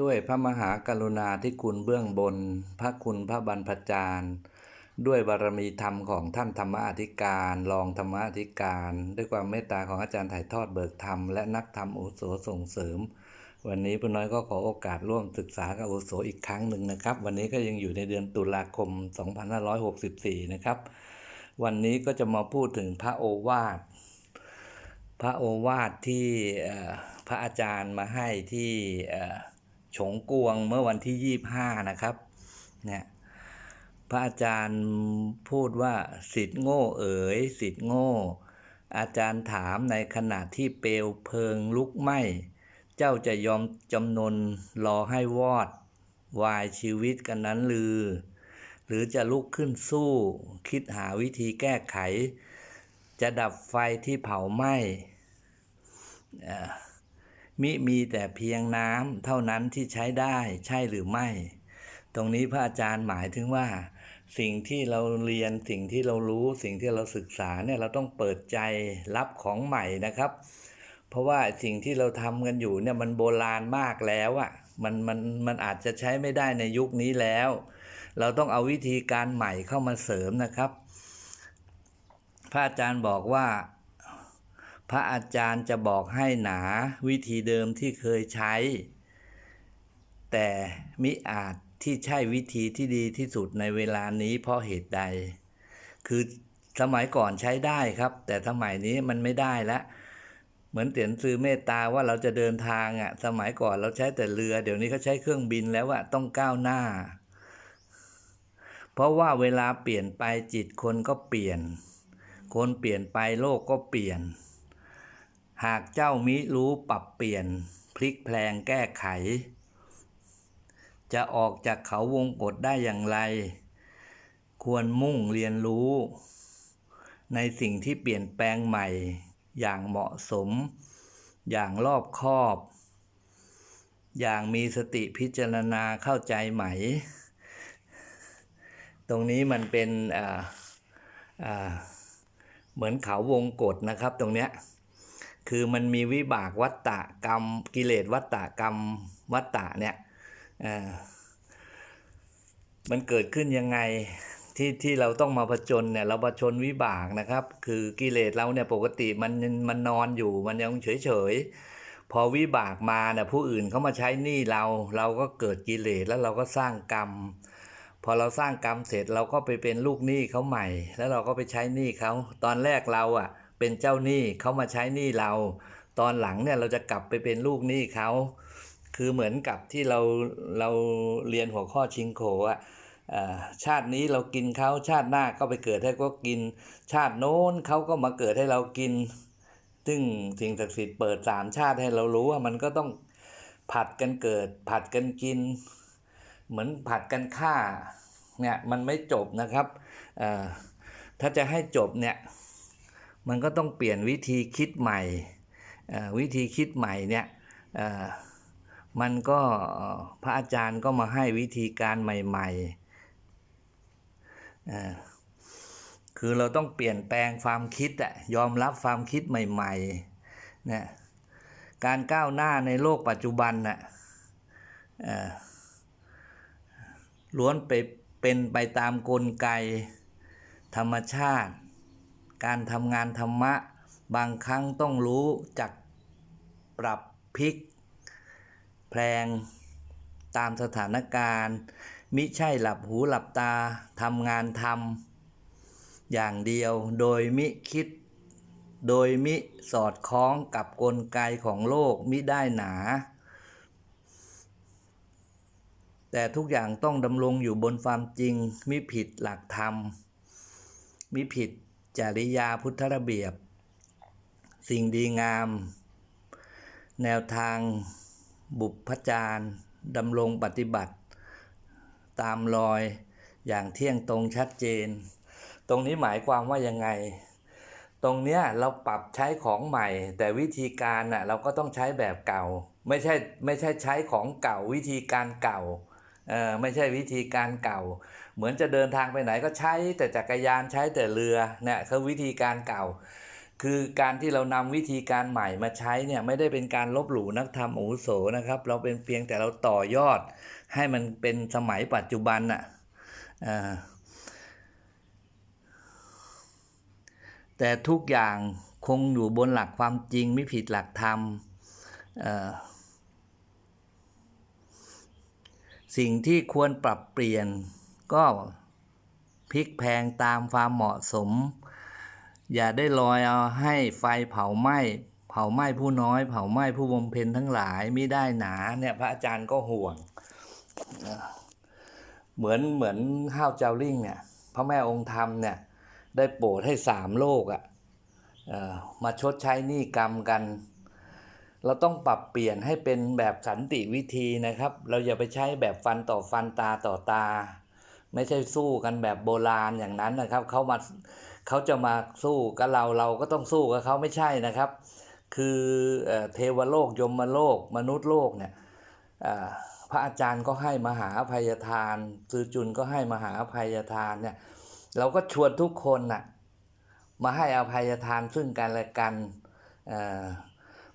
ด้วยพระมหากรุณาธิคุณเบื้องบน พระคุณพระบรรพจารย์ด้วยบารมีธรรมของท่านธรรมอธิการรองธรรมอธิการ ด้วยความเมตตาของอาจารย์ถ่ายทอดเบิกธรรมและนักธรรมอุโสส่งเสริม วันนี้พี่น้อยก็ขอโอกาสร่วมศึกษากับอุโสอีกครั้งหนึ่งนะครับ วันนี้ก็ยังอยู่ในเดือนตุลาคม 2564 นะครับ วันนี้ก็จะมาพูดถึงพระโอวาทพระโอวาทที่พระอาจารย์มาให้ที่ ฉงกวงเมื่อวันที่ 25 นะครับเนี่ยพระอาจารย์พูดว่าสิทธิ์โง่เอ๋ยสิทธิ์โง่ อาจารย์ถามในขณะที่เปลวเพลิงลุกไหม้ เจ้าจะยอมจำนนรอให้วอด วายชีวิตกันนั้นลือ หรือจะลุกขึ้นสู้ คิดหาวิธีแก้ไข จะดับไฟที่เผาไหม้อ่อ มิมีแต่เพียงน้ำเท่านั้นที่ใช้ได้ใช่หรือไม่ ตรงนี้พระอาจารย์หมายถึงว่า สิ่งที่เราเรียนสิ่งที่เรารู้สิ่งที่เราศึกษาเนี่ยเราต้องเปิดใจรับของใหม่นะครับ เพราะว่าสิ่งที่เราทำกันอยู่เนี่ยมันโบราณมากแล้วอะ่ะมันมันมันอาจจะใช้ไม่ได้ในยุคนี้แล้ว เราต้องเอาวิธีการใหม่เข้ามาเสริมนะครับ พระอาจารย์บอกว่า พระอาจารย์จะบอกให้หนาวิธีเดิมที่เคยใช้ แต่มิอาจที่ใช่วิธีที่ดีที่สุดในเวลานี้เพราะเหตุใด คือสมัยก่อนใช้ได้ครับ แต่สมัยนี้มันไม่ได้แล้วเหมือนเตียนซื้อเมตตาว่าเราจะเดินทางอะ สมัยก่อนเราใช้แต่เรือ เดี๋ยวนี้เขาใช้เครื่องบินแล้วอะต้องก้าวหน้า เพราะว่าเวลาเปลี่ยนไปจิตคนก็เปลี่ยน คนเปลี่ยนไปโลกก็เปลี่ยน หากเจ้ามิรู้ปรับเปลี่ยนพลิกแพลงแก้ไข จะออกจากเขาวงกฏได้อย่างไร ควรมุ่งเรียนรู้ ในสิ่งที่เปลี่ยนแปลงใหม่ อย่างเหมาะสม อย่างรอบคอบ อย่างมีสติพิจารณาเข้าใจไหม ตรงนี้มันเป็นอ่าอ่าเหมือนเขาวงกฏนะครับตรงเนี้ย คือมันมีวิบากวัตตะกรรมกิเลสวัตตะกรรมวัตตะเนี่ยมันเกิดขึ้นยังไงที่ที่เราต้องมาผจญเนี่ยเราผจญวิบากนะครับ คือกิเลสเราเนี่ยปกติมันมันนอนอยู่มันยังเฉยเฉยพอวิบากมาเนี่ยผู้อื่นเขามาใช้หนี้เรา เราก็เกิดกิเลสแล้วเราก็สร้างกรรม พอเราสร้างกรรมเสร็จเราก็ไปเป็นลูกหนี้เขาใหม่ แล้วเราก็ไปใช้หนี้เขาตอนแรกเราอะ เป็นเจ้าหนี้เขามาใช้หนี้เรา ตอนหลังเนี่ยเราจะกลับไปเป็นลูกหนี้เขาคือเหมือนกับที่เราเราเรียนหัวข้อชิงโขอะชาตินี้เรากินเขาชาติหน้าก็ไปเกิดให้ก็กิน ชาติโน้นเขาก็มาเกิดให้เรากิน ซึ่งสิ่งศักดิ์สิทธิ์เปิดสามชาติให้เรารู้ว่ามันก็ต้องผัดกันเกิด ผัดกันกิน เหมือนผัดกันฆ่าเนี่ยมันไม่จบนะครับถ้าจะให้จบเนี่ย มันก็ต้องเปลี่ยนวิธีคิดใหม่อ่อวิธีคิดใหม่เนี่ยอ่อมันก็พระอาจารย์ก็มาให้วิธีการใหม่ๆอ่อคือเราต้องเปลี่ยนแปลงความคิดอะยอมรับความคิดใหม่ๆเนี่ยการก้าวหน้าในโลกปัจจุบันน่ะอ่อล้วนไปเป็นไปตามกลไกธรรมชาติ การทำงานธรรมะ บางครั้งต้องรู้จักปรับพลิก แพลงตามสถานการณ์ มิใช่หลับหูหลับตาทำงานทำอย่างเดียวโดยมิคิด โดยมิสอดคล้องกับกลไกของโลกมิได้หนา แต่ทุกอย่างต้องดำรงอยู่บนความจริงมิผิดหลักธรรมมิผิด จริยาพุทธระเบียบ สิ่งดีงาม แนวทางบุพจารย์ดำรงปฏิบัติ ตามรอยอย่างเที่ยงตรงชัดเจน ตรงนี้หมายความว่ายังไง ตรงเนี้ยเราปรับใช้ของใหม่ แต่วิธีการน่ะเราก็ต้องใช้แบบเก่า ไม่ใช่ไม่ใช่ใช้ของเก่าวิธีการเก่า ไม่ใช่วิธีการเก่า เหมือนจะเดินทางไปไหนก็ใช้แต่จักรยานใช้แต่เรือเนี่ยคือวิธีการเก่า คือการที่เรานำวิธีการใหม่มาใช้เนี่ยไม่ได้เป็นการลบหลู่นักธรรมอุโสนะครับ เราเป็นเพียงแต่เราต่อยอด ให้มันเป็นสมัยปัจจุบันน่ะอ่าแต่ทุกอย่างคงอยู่บนหลักความจริงไม่ผิดหลักธรรมเอ่อ สิ่งที่ควรปรับเปลี่ยนก็พลิกแพงตามความเหมาะสม อย่าได้ลอยเอาให้ไฟเผาไหม้เผาไหม้ผู้น้อย เผาไหม้ผู้บำเพ็ญทั้งหลายไม่ได้หนาเนี่ยพระอาจารย์ก็ห่วง เหมือนเหมือนห้าวเจ้าลิ่งเนี่ยพระแม่องค์ธรรมเนี่ยได้โปรดให้สามโลกอะ่ะมาชดใช้หนี้กรรมกัน เราต้องปรับเปลี่ยนให้เป็นแบบสันติวิธีนะครับ เราอย่าไปใช้แบบฟันต่อฟันตาต่อตา ไม่ใช่สู้กันแบบโบราณอย่างนั้นนะครับเขามาเขาจะมาสู้กับเราเราก็ต้องสู้กับเขาไม่ใช่นะครับ คือเอเทวโลกยมโลก มนุษย์โลกเนี่ยพระอาจารย์ก็ให้มหาอภัยทานซือจุนก็ให้มหาอภัยทานเนี่ยเราก็ชวนทุกคนน่ะมาให้อภัยทานซึ่งกันและกัน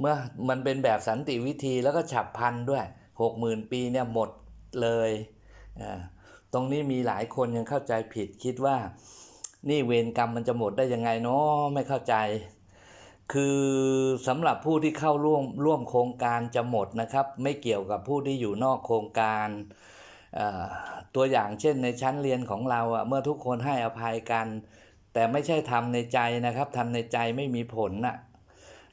เมื่อมันเป็นแบบสันติวิธีแล้วก็ฉับพันด้วยหกหมื่นปีเนี่ยหมดเลยอ่อตรงนี้มีหลายคนยังเข้าใจผิดคิดว่า นี่เวรกรรมมันจะหมดได้ยังไงเนาะไม่เข้าใจ คือสำหรับผู้ที่เข้าร่วมร่วมโครงการจะหมดนะครับ ไม่เกี่ยวกับผู้ที่อยู่นอกโครงการอ่อตัวอย่างเช่นในชั้นเรียนของเราอะเมื่อทุกคนให้อภัยกัน แต่ไม่ใช่ทำในใจนะครับทำในใจไม่มีผลน่ะ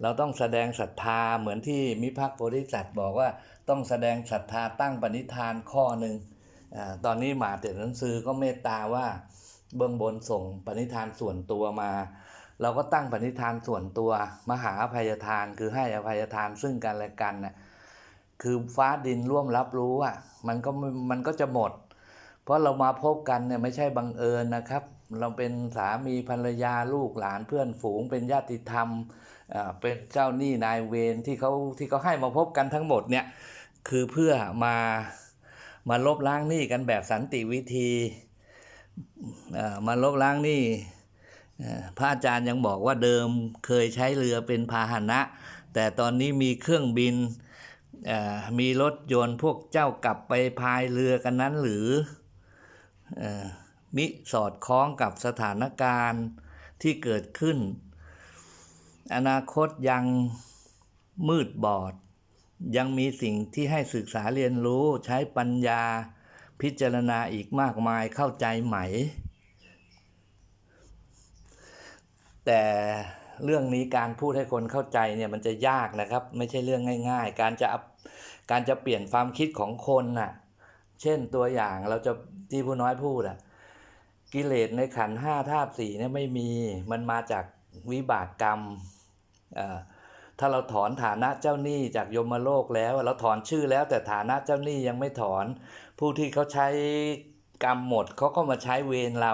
เราต้องแสดงศรัทธาเหมือนที่มิพักโพธิสัตว์บอกว่าต้องแสดงศรัทธาตั้งปณิธานข้อหนึ่งอตอนนี้หมาเต็ดหนังสือก็เมตตาว่าเบื้องบนส่งปณิธานส่วนตัวมา เราก็ตั้งปณิธานส่วนตัว มหาอภัยทานคือให้อภัยทานซึ่งกันและกันน่ะคือฟ้าดินร่วมรับรู้อะมันก็มันก็จะหมด เพราะเรามาพบกันเนี่ยไม่ใช่บังเอิญนะครับ เราเป็นสามีภรรยาลูกหลานเพื่อนฝูง เป็นญาติธรรมเป็นเจ้าหนี้นายเวรที่เขาที่เขาให้มาพบกันทั้งหมดเนี่ยคือเพื่อมามาลบล้างหนี้กันแบบสันติวิธีมาลบล้างหนี้พระอาจารย์ยังบอกว่าเดิมเคยใช้เรือเป็นพาหนะ แต่ตอนนี้มีเครื่องบินมีรถยนต์พวกเจ้ากลับไปพายเรือกันนั้นหรืออ มิสอดคล้องกับสถานการณ์ที่เกิดขึ้น อนาคตยังมืดบอด ยังมีสิ่งที่ให้ศึกษาเรียนรู้ใช้ปัญญาพิจารณาอีกมากมายเข้าใจไหม แต่เรื่องนี้การพูดให้คนเข้าใจเนี่ยมันจะยากนะครับ ไม่ใช่เรื่องง่าย ๆ การจะการจะเปลี่ยนความคิดของคนน่ะ เช่นตัวอย่างเราจะที่ผู้น้อยพูดอะ กิเลสในขันห้าธาตุสี่เนี่ยไม่มีมันมาจากวิบากกรรมเอ่อถ้าเราถอนฐานะเจ้าหนี้จากยมโลกแล้ว เราถอนชื่อแล้วแต่ฐานะเจ้าหนี้ยังไม่ถอน ผู้ที่เขาใช้กรรมหมดเขาก็มาใช้เวรเรา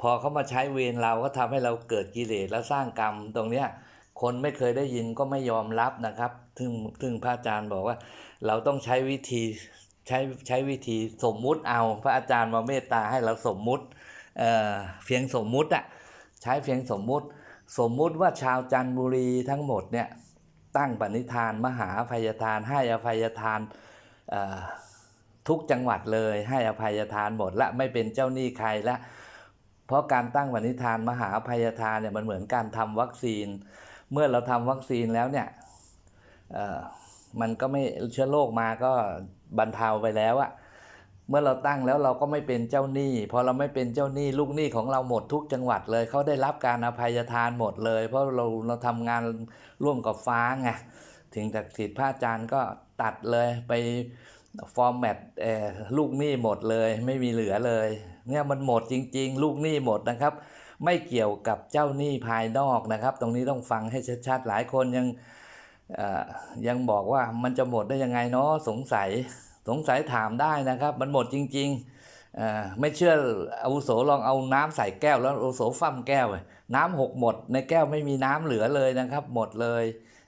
พอเขามาใช้เวรเราก็ทำให้เราเกิดกิเลสแล้วสร้างกรรมตรงเนี้ยคนไม่เคยได้ยินก็ไม่ยอมรับนะครับซึ่งซึ่งพระอาจารย์บอกว่า เราต้องใช้วิธีใช้ใช้วิธีสมมุติเอา พระอาจารย์มาเมตตาให้เราสมมุติ เอ่อเพียงสมมุติอะใช้เพียงสมมุติ สมมุติว่าชาวจันทบุรีทั้งหมดเนี่ยตั้งปณิธานมหาอภัยทานให้อภัยทานทุกจังหวัดเลยให้อภัยทานหมดละไม่เป็นเจ้าหนี้ใครละเพราะการตั้งปณิธานมหาอภัยทานเนี่ยมันเหมือนการทำวัคซีน เมื่อเราทำวัคซีนแล้วเนี่ยเอ่อมันก็ไม่เชื้อโรคมาก็บรรเทาไปแล้วอะ เมื่อเราตั้งแล้วเราก็ไม่เป็นเจ้าหนี้พอเราไม่เป็นเจ้าหนี้ลูกหนี้ของเราหมดทุกจังหวัดเลยเขาได้รับการอภัยทานหมดเลย เพราะเราเราทำงานร่วมกับฟ้าไงถึงจากสิทธิพระอาจารย์ก็ตัดเลยไปฟอร์แมตลูกหนี้หมดเลยไม่มีเหลือเลยเนี่ยมันหมดจริง ๆ ลูกหนี้หมดนะครับ ไม่เกี่ยวกับเจ้าหนี้ภายนอกนะครับ ตรงนี้ต้องฟังให้ชัดๆหลายคนยังยังบอกว่ามันจะหมดได้ยังไงเนาะสงสัย สงสัยถามได้นะครับ มันหมดจริงๆไม่เชื่ออาวุโสลองเอาน้ำใส่แก้วแล้วอาวุโสฟั่มแก้วเลยน้ำหกหมด ในแก้วไม่มีน้ำเหลือเลยนะครับ หมดเลย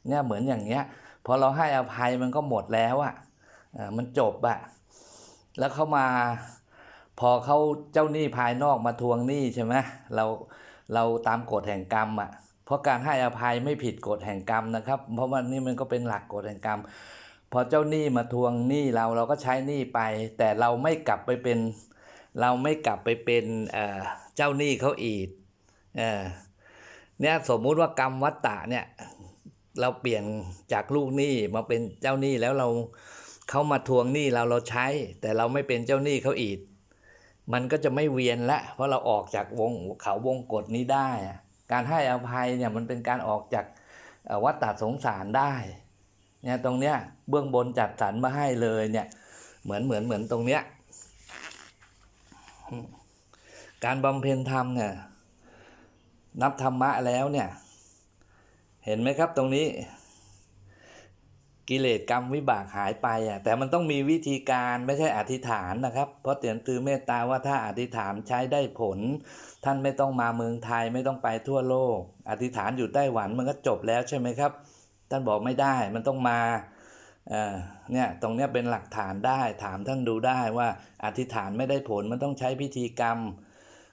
เนี่ยเหมือนอย่างเงี้ยพอเราให้อภัยมันก็หมดแล้วอ,ะอะมันจบอะแล้วเขามาพอเขาเจ้าหนี้ภายนอกมาทวงหนี้ใช่ไหมเราเราตามกฎแห่งกรรมอะเพราะการให้อภัยไม่ผิดกฎแห่งกรรมนะครับ เพราะว่านี่มันก็เป็นหลักกฎแห่งกรรม พอเจ้าหนี้มาทวงหนี้เราเราก็ใช้หนี้ไป แต่เราไม่กลับไปเป็น เราไม่กลับไปเป็นเจ้าหนี้เขาอีกเอเนี่ยสมมุติว่ากรรมวัตตะเนี่ยเราเปลี่ยนจากลูกหนี้มาเป็นเจ้าหนี้แล้วเราเขามาทวงหนี้เราเราใช้ แต่เราไม่เป็นเจ้าหนี้เขาอีก มันก็จะไม่เวียนละ เพราะเราออกจากวงเขาวงกฎนี้ได้ การให้อภัยเนี่ยมันเป็นการออกจากวัฏฏะสงสารได้ เนี่ยตรงเนี้ยเบื้องบนจัดสรรมาให้เลยเนี่ย เหมือนเหมือนเหมือนตรงเนี้ยการบำเพ็ญธรรมเนี่ย นับธรรมะแล้วเนี่ย เห็นไหมครับตรงนี้ กิเลสกรรมวิบากหายไปอะแต่มันต้องมีวิธีการไม่ใช่อธิษฐานนะครับ เพราะเตียนตือเมตตาว่าถ้าอธิษฐานใช้ได้ผล ท่านไม่ต้องมาเมืองไทยไม่ต้องไปทั่วโลก อธิษฐานอยู่ไต้หวันมันก็จบแล้วใช่ไหมครับ ท่านบอกไม่ได้มันต้องมาเนี่ยตรงเนี้ยเป็นหลักฐานได้ถามท่านดูได้ว่าอธิษฐานไม่ได้ผลมันต้องใช้พิธีกรรม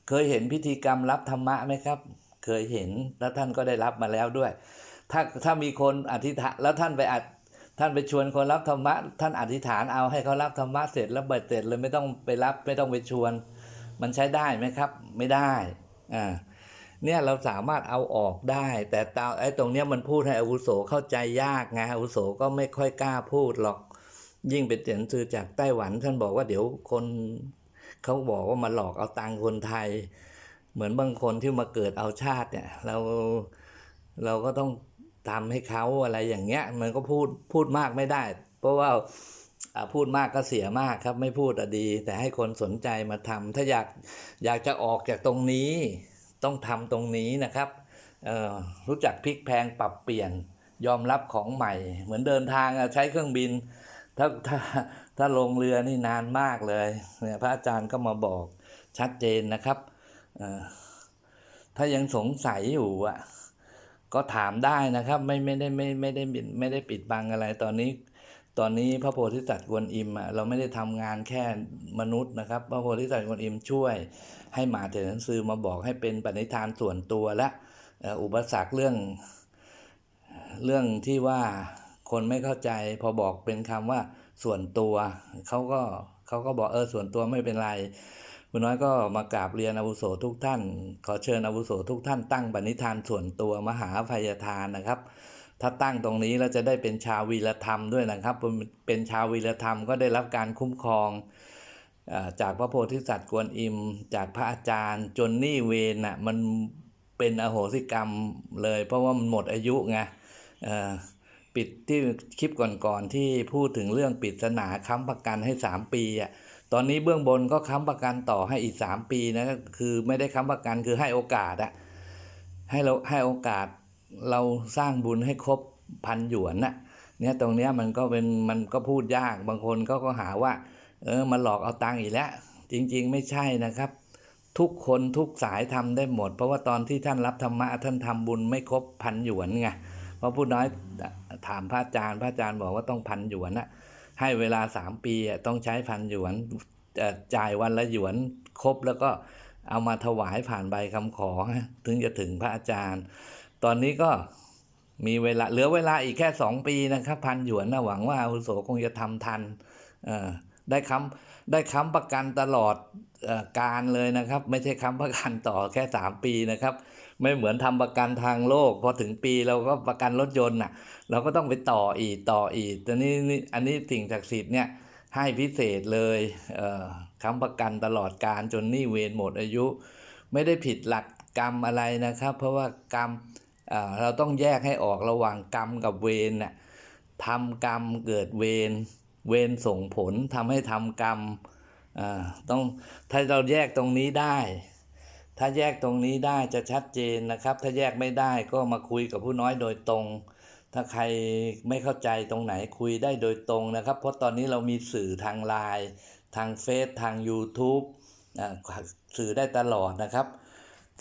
เคยเห็นพิธีกรรมรับธรรมะไหมครับ เคยเห็นแล้วท่านก็ได้รับมาแล้วด้วย ถ้าถ้ามีคนอธิษฐานแล้วท่านไปอัดท่านไปชวนคนรับธรรมะ ท่านอธิษฐานเอาให้เขารับธรรมะเสร็จแล้วเบิดเสร็จเลยไม่ต้องไปรับไม่ต้องไปชวน มันใช้ได้ไหมครับ ไม่ได้อ่า เนี่ยเราสามารถเอาออกได้ แต่ตาไอ้ตรงเนี้ยมันพูดให้อาวุโสเข้าใจยากไงอาวุโสก็ไม่ค่อยกล้าพูดหรอก ยิ่งเป็นเตียนซือจากไต้หวัน ท่านบอกว่าเดี๋ยวคนเขาบอกว่ามาหลอกเอาตังคนไทย เหมือนบางคนที่มาเกิดเอาชาติเนี่ยเราเราก็ต้องทำให้เขาอะไรอย่างเงี้ย มันก็พูดพูดมากไม่ได้ เพราะว่าอ่าพูดมากก็เสียมากครับ ไม่พูดอะดี แต่ให้คนสนใจมาทำถ้าอยากอยากจะออกจากตรงนี้ ต้องทำตรงนี้นะครับรู้จักพลิกแพงปรับเปลี่ยนยอมรับของใหม่ เหมือนเดินทางใช้เครื่องบิน ถ้าถ้าถ้าลงเรือนี่นานมากเลยเนี่ยพระอาจารย์ก็มาบอกชัดเจนนะครับถ้ายังสงสัยอยู่อะก็ถามได้นะครับ ไม่ไม่ได้ไม่ไม่ได้ปิดไม่ได้ปิดบังอะไรตอนนี้ ตอนนี้พระโพธิสัตว์กวนอิมเราไม่ได้ทำงานแค่มนุษย์นะครับ พระโพธิสัตว์กวนอิมช่วย ให้มาเถรหนังสือมาบอกให้เป็นปณิธานส่วนตัวและอุปสรรคเรื่อง เรื่องที่ว่าคนไม่เข้าใจพอบอกเป็นคำว่าส่วนตัวเขาก็เขาก็บอกเออส่วนตัวไม่เป็นไรคุณน้อยก็มากราบเรียนอาวุโสทุกท่าน ขอเชิญอาวุโสทุกท่านตั้งปณิธานส่วนตัวมหาภัยทานนะครับ ถ้าตั้งตรงนี้เราจะได้เป็นชาววีรธรรมด้วยนะครับ เป็นชาววีรธรรมก็ได้รับการคุ้มครองจากพระโพธิสัตว์กวนอิม จากพระอาจารย์ จนนี่เวรน่ะมันเป็นอโหสิกรรมเลย เพราะว่ามันหมดอายุไงปิดที่คลิปก่อนๆที่พูดถึงเรื่องปริศนาค้ำประกันให้ 3 ปีอะตอนนี้เบื้องบนก็ค้ำประกันต่อให้อีก 3 ปีนะก็คือไม่ได้ค้ำประกันคือให้โอกาสอะให้เราให้โอกาส เราสร้างบุญให้ครบพันหยวนน่ะเนี่ยตรงเนี้ยมันก็เป็นมันก็พูดยากบางคนก็ก็หาว่า เออมาหลอกเอาตังค์อีกแล้ว จริงๆไม่ใช่นะครับ ทุกคนทุกสายทำได้หมด เพราะว่าตอนที่ท่านรับธรรมะท่านทำบุญไม่ครบพันหยวนไงเพราะผู้น้อยถามพระอาจารย์พระอาจารย์บอกว่าต้องพันหยวนน่ะให้เวลาสามปีอะต้องใช้พันหยวนจ่ายวันละหยวนครบแล้วก็เอามาถวายผ่านใบคำขอถึงจะถึงพระอาจารย์ ตอนนี้ก็มีเวลาเหลือเวลาอีกแค่สองปีนะครับพันหยวนนะหวังว่าอาวุโสคงจะทำทันอ่อได้ค้ำได้ค้ำประกันตลอดอ่อการเลยนะครับ ไม่ใช่ค้ำประกันต่อแค่สามปีนะครับ ไม่เหมือนทำประกันทางโลก พอถึงปีเราก็ประกันรถยนต์น่ะ เราก็ต้องไปต่ออีกต่ออีกแต่นี่นี่อันนี้สิ่งศักดิ์สิทธิ์เนี่ยให้พิเศษเลยอ่อค้ำประกันตลอดการจนนี่เวรหมดอายุ ไม่ได้ผิดหลักกรรมอะไรนะครับ เพราะว่ากรรม เราต้องแยกให้ออกระหว่างกรรมกับเวรน่ะทำกรรมเกิดเวรเวรส่งผลทำให้ทำกรรมอ่าต้องถ้าเราแยกตรงนี้ได้ ถ้าแยกตรงนี้ได้จะชัดเจนนะครับ ถ้าแยกไม่ได้ก็มาคุยกับผู้น้อยโดยตรง ถ้าใครไม่เข้าใจตรงไหนคุยได้โดยตรงนะครับ เพราะตอนนี้เรามีสื่อทางไลน์ทางเฟซทาง YouTube อ่าสื่อได้ตลอดนะครับ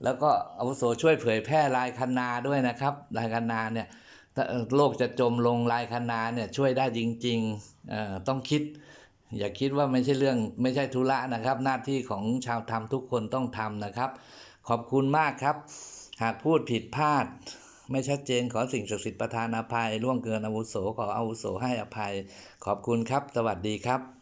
แล้วก็อาวุโสช่วยเผยแพร่ลายคันนาด้วยนะครับลายคันนาเนี่ยถ้าโลกจะจมลงลายคันนาเนี่ยช่วยได้จริงๆเอ่อต้องคิด อย่าคิดว่าไม่ใช่เรื่องไม่ใช่ธุระนะครับ หน้าที่ของชาวธรรมทุกคนต้องทำนะครับ ขอบคุณมากครับ หากพูดผิดพลาด ไม่ชัดเจนขอสิ่งศักดิ์สิทธิ์ประทานอภัยล่วงเกินอาวุโสขออาวุโสให้อภัย ขอบคุณครับ สวัสดีครับ